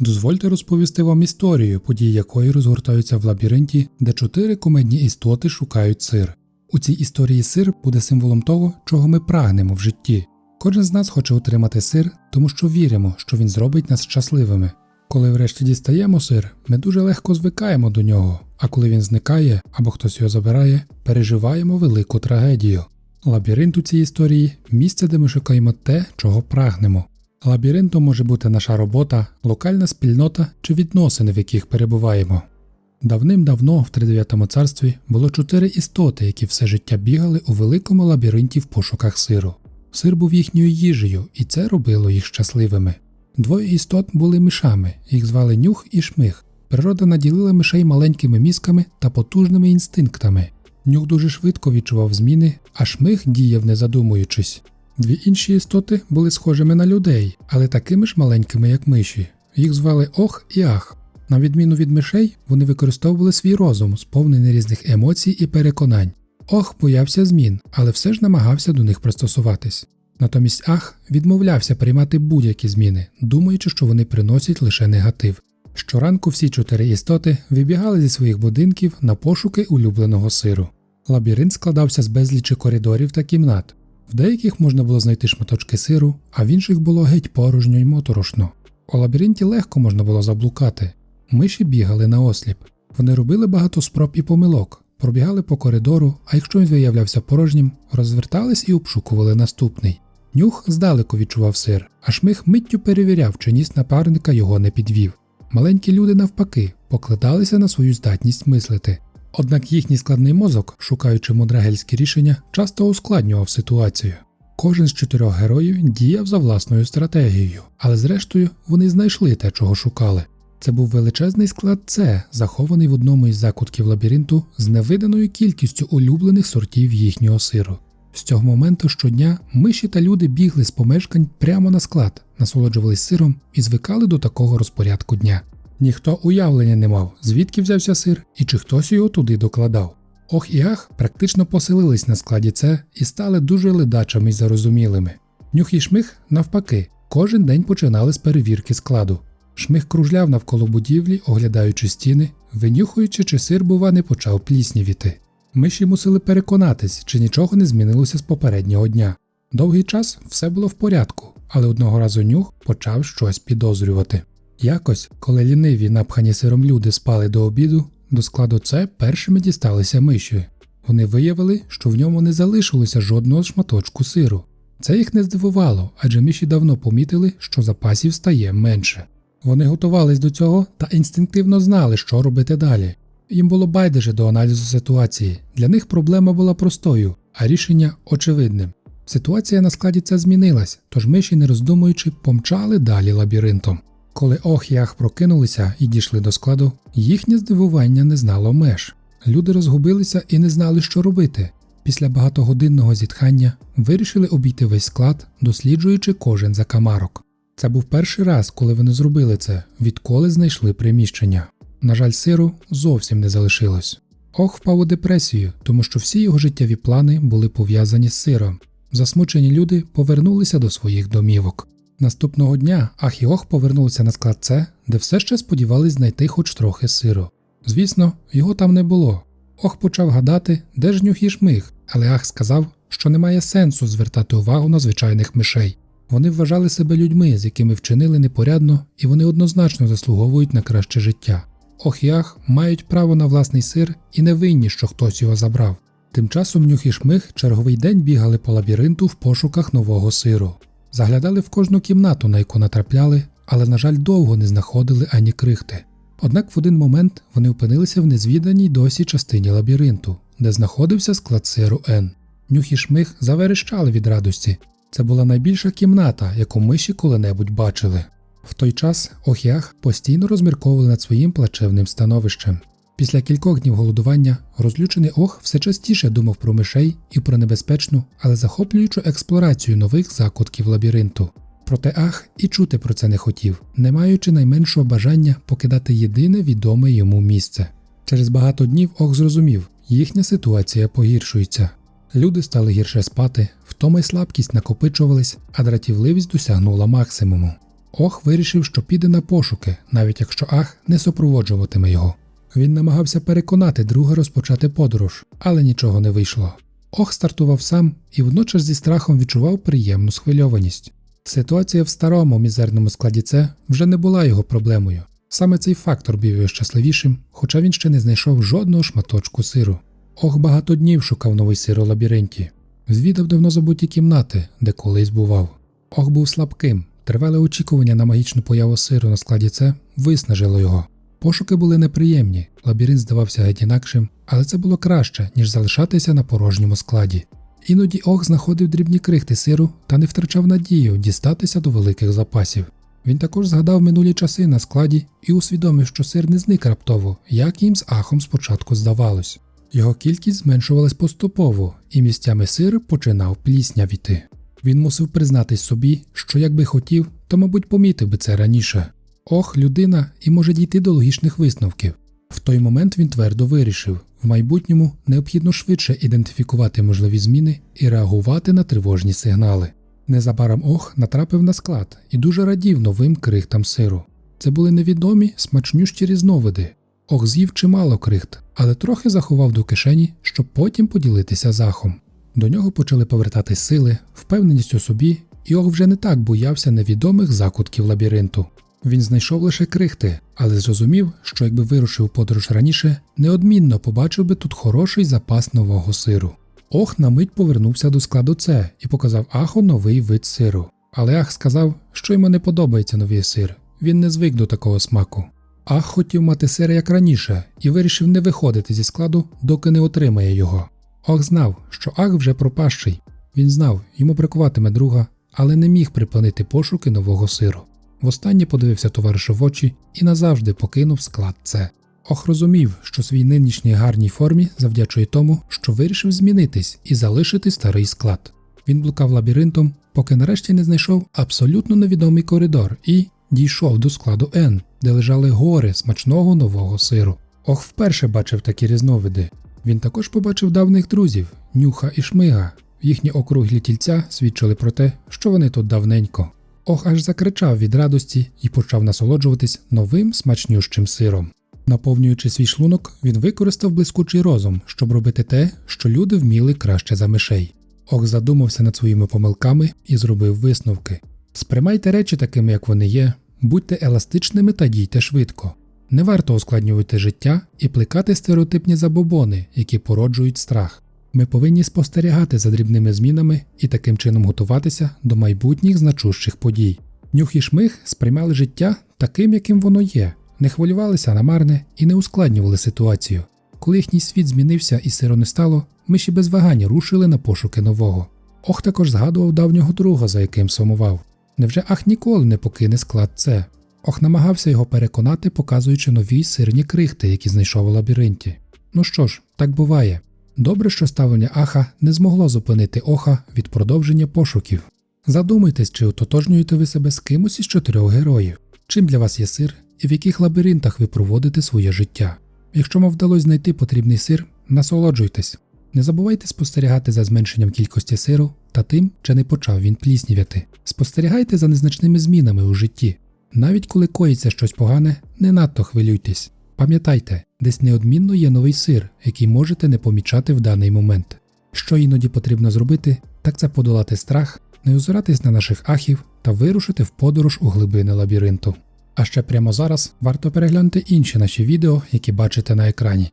Дозвольте розповісти вам історію, події якої розгортаються в лабіринті, де чотири кумедні істоти шукають сир. У цій історії сир буде символом того, чого ми прагнемо в житті. Кожен з нас хоче отримати сир, тому що віримо, що він зробить нас щасливими. Коли врешті дістаємо сир, ми дуже легко звикаємо до нього, а коли він зникає або хтось його забирає, переживаємо велику трагедію. Лабіринт у цій історії місце, де ми шукаємо те, чого прагнемо. Лабіринтом може бути наша робота, локальна спільнота чи відносини, в яких перебуваємо. Давним-давно в тридев'ятому царстві було чотири істоти, які все життя бігали у великому лабіринті в пошуках сиру. Сир був їхньою їжею, і це робило їх щасливими. Двоє істот були мишами, їх звали Нюх і Шмих. Природа наділила мишей маленькими мізками та потужними інстинктами. Нюх дуже швидко відчував зміни, а шмих діяв не задумуючись. Дві інші істоти були схожими на людей, але такими ж маленькими, як миші. Їх звали Ох і Ах. На відміну від мишей, вони використовували свій розум, сповнений різних емоцій і переконань. Ох боявся змін, але все ж намагався до них пристосуватись. Натомість Ах відмовлявся приймати будь-які зміни, думаючи, що вони приносять лише негатив. Щоранку всі чотири істоти вибігали зі своїх будинків на пошуки улюбленого сиру. Лабіринт складався з безлічі коридорів та кімнат. В деяких можна було знайти шматочки сиру, а в інших було геть порожньо й моторошно. У лабіринті легко можна було заблукати. Миші бігали на осліп. Вони робили багато спроб і помилок, пробігали по коридору, а якщо він виявлявся порожнім, розвертались і обшукували наступний. Нюх здалеку відчував сир, а шмих миттю перевіряв, чи ніс напарника його не підвів. Маленькі люди, навпаки, покладалися на свою здатність мислити. Однак їхній складний мозок, шукаючи мудрагельські рішення, часто ускладнював ситуацію. Кожен з чотирьох героїв діяв за власною стратегією, але зрештою вони знайшли те, чого шукали. Це був величезний склад С, захований в одному із закутків лабіринту з невиданою кількістю улюблених сортів їхнього сиру. З цього моменту щодня миші та люди бігли з помешкань прямо на склад, насолоджувались сиром і звикали до такого розпорядку дня. Ніхто уявлення не мав, звідки взявся сир і чи хтось його туди докладав. Ох і ах практично поселились на складі С і стали дуже ледачими й зарозумілими. Нюх і шмих, навпаки, кожен день починали з перевірки складу. Шмих кружляв навколо будівлі, оглядаючи стіни, винюхуючи, чи сир, бува, не почав пліснівіти. Миші мусили переконатись, чи нічого не змінилося з попереднього дня. Довгий час все було в порядку, але одного разу нюх почав щось підозрювати. Якось, коли ліниві, напхані сиром люди спали до обіду, до складу С першими дісталися миші. Вони виявили, що в ньому не залишилося жодного шматочку сиру. Це їх не здивувало, адже миші давно помітили, що запасів стає менше. Вони готувались до цього та інстинктивно знали, що робити далі. Їм було байдуже до аналізу ситуації. Для них проблема була простою, а рішення очевидним. Ситуація на складі це змінилась, тож миші, не роздумуючи, помчали далі лабіринтом. Коли ох і ах прокинулися і дійшли до складу, їхнє здивування не знало меж. Люди розгубилися і не знали, що робити. Після багатогодинного зітхання вирішили обійти весь склад, досліджуючи кожен закамарок. Це був перший раз, коли вони зробили це, відколи знайшли приміщення. На жаль, сиру зовсім не залишилось. Ох впав у депресію, тому що всі його життєві плани були пов'язані з сиром. Засмучені люди повернулися до своїх домівок. Наступного дня Ах і Ох повернулися на склад С, де все ще сподівались знайти хоч трохи сиру. Звісно, його там не було. Ох почав гадати, де ж нюх і шмих, але Ах сказав, що немає сенсу звертати увагу на звичайних мишей. Вони вважали себе людьми, з якими вчинили непорядно, і вони однозначно заслуговують на краще життя. Ох і ах мають право на власний сир і не винні, що хтось його забрав. Тим часом нюх і шмих черговий день бігали по лабіринту в пошуках нового сиру. Заглядали в кожну кімнату, на яку натрапляли, але, на жаль, довго не знаходили ані крихти. Однак в один момент вони опинилися в незвіданій досі частині лабіринту, де знаходився склад сиру Н. Нюх і шмих заверещали від радості. Це була найбільша кімната, яку миші коли-небудь бачили. В той час Охях постійно розмірковували над своїм плачевним становищем. Після кількох днів голодування розлючений Ох все частіше думав про мишей і про небезпечну, але захоплюючу експлорацію нових закутків лабіринту. Проте Ах і чути про це не хотів, не маючи найменшого бажання покидати єдине відоме йому місце. Через багато днів Ох зрозумів, їхня ситуація погіршується. Люди стали гірше спати, втома й слабкість накопичувались, а дратівливість досягнула максимуму. Ох вирішив, що піде на пошуки, навіть якщо Ах не супроводжуватиме його. Він намагався переконати друга розпочати подорож, але нічого не вийшло. Ох стартував сам і водночас зі страхом відчував приємну схвильованість. Ситуація в старому мізерному складі С вже не була його проблемою. Саме цей фактор був його щасливішим, хоча він ще не знайшов жодного шматочку сиру. Ох багато днів шукав новий сир у лабіринті. Звідав давно забуті кімнати, де колись бував. Ох був слабким. Тривале очікування на магічну появу сиру на складі С виснажило його. Пошуки були неприємні, лабіринт здавався геть інакшим, але це було краще, ніж залишатися на порожньому складі. Іноді Ох знаходив дрібні крихти сиру та не втрачав надію дістатися до великих запасів. Він також згадав минулі часи на складі і усвідомив, що сир не зник раптово, як їм з ахом спочатку здавалось. Його кількість зменшувалась поступово, і місцями сир починав пліснявіти. Він мусив признатись собі, що якби хотів, то, мабуть, помітив би це раніше. Ох, людина і може дійти до логічних висновків. В той момент він твердо вирішив в майбутньому необхідно швидше ідентифікувати можливі зміни і реагувати на тривожні сигнали. Незабаром Ох натрапив на склад і дуже радів новим крихтам сиру. Це були невідомі смачнющі різновиди. Ох з'їв чимало крихт, але трохи заховав до кишені, щоб потім поділитися захом. До нього почали повертатись сили, впевненість у собі, і Ох вже не так боявся невідомих закутків лабіринту. Він знайшов лише крихти, але зрозумів, що якби вирушив подорож раніше, неодмінно побачив би тут хороший запас нового сиру. Ох на мить повернувся до складу С і показав Аху новий вид сиру. Але Ах сказав, що йому не подобається новий сир, він не звик до такого смаку. Ах хотів мати сир як раніше і вирішив не виходити зі складу, доки не отримає його. Ох знав, що Ах вже пропащий. Він знав, йому бракуватиме друга, але не міг припинити пошуки нового сиру. Востаннє подивився товаришу в очі і назавжди покинув склад С. Ох розумів, що свій нинішній гарній формі завдячує тому, що вирішив змінитись і залишити старий склад. Він блукав лабіринтом, поки нарешті не знайшов абсолютно невідомий коридор і дійшов до складу Н, де лежали гори смачного нового сиру. Ох вперше бачив такі різновиди. Він також побачив давних друзів нюха і шмига. Їхні округлі тільця свідчили про те, що вони тут давненько. Ох аж закричав від радості і почав насолоджуватись новим смачнющим сиром. Наповнюючи свій шлунок, він використав блискучий розум, щоб робити те, що люди вміли краще за мишей. Ох задумався над своїми помилками і зробив висновки. Сприймайте речі такими, як вони є, будьте еластичними та дійте швидко. Не варто ускладнювати життя і плекати стереотипні забобони, які породжують страх. Ми повинні спостерігати за дрібними змінами і таким чином готуватися до майбутніх значущих подій. Нюх і шмих сприймали життя таким, яким воно є, не хвилювалися на марне і не ускладнювали ситуацію. Коли їхній світ змінився і сиро не стало, ми ще без вагання рушили на пошуки нового. Ох також згадував давнього друга, за яким сумував. Невже Ах ніколи не покине склад С? Ох намагався його переконати, показуючи нові сирні крихти, які знайшов у лабіринті. Ну що ж, так буває. Добре, що ставлення Аха не змогло зупинити Оха від продовження пошуків. Задумайтесь, чи ототожнюєте ви себе з кимось із чотирьох героїв, чим для вас є сир і в яких лабіринтах ви проводите своє життя. Якщо вам вдалося знайти потрібний сир, насолоджуйтесь. Не забувайте спостерігати за зменшенням кількості сиру та тим, чи не почав він пліснівяти. Спостерігайте за незначними змінами у житті. Навіть коли коїться щось погане, не надто хвилюйтесь. Пам'ятайте, десь неодмінно є новий сир, який можете не помічати в даний момент. Що іноді потрібно зробити, так це подолати страх, не озиратись на наших ахів та вирушити в подорож у глибини лабіринту. А ще прямо зараз варто переглянути інші наші відео, які бачите на екрані.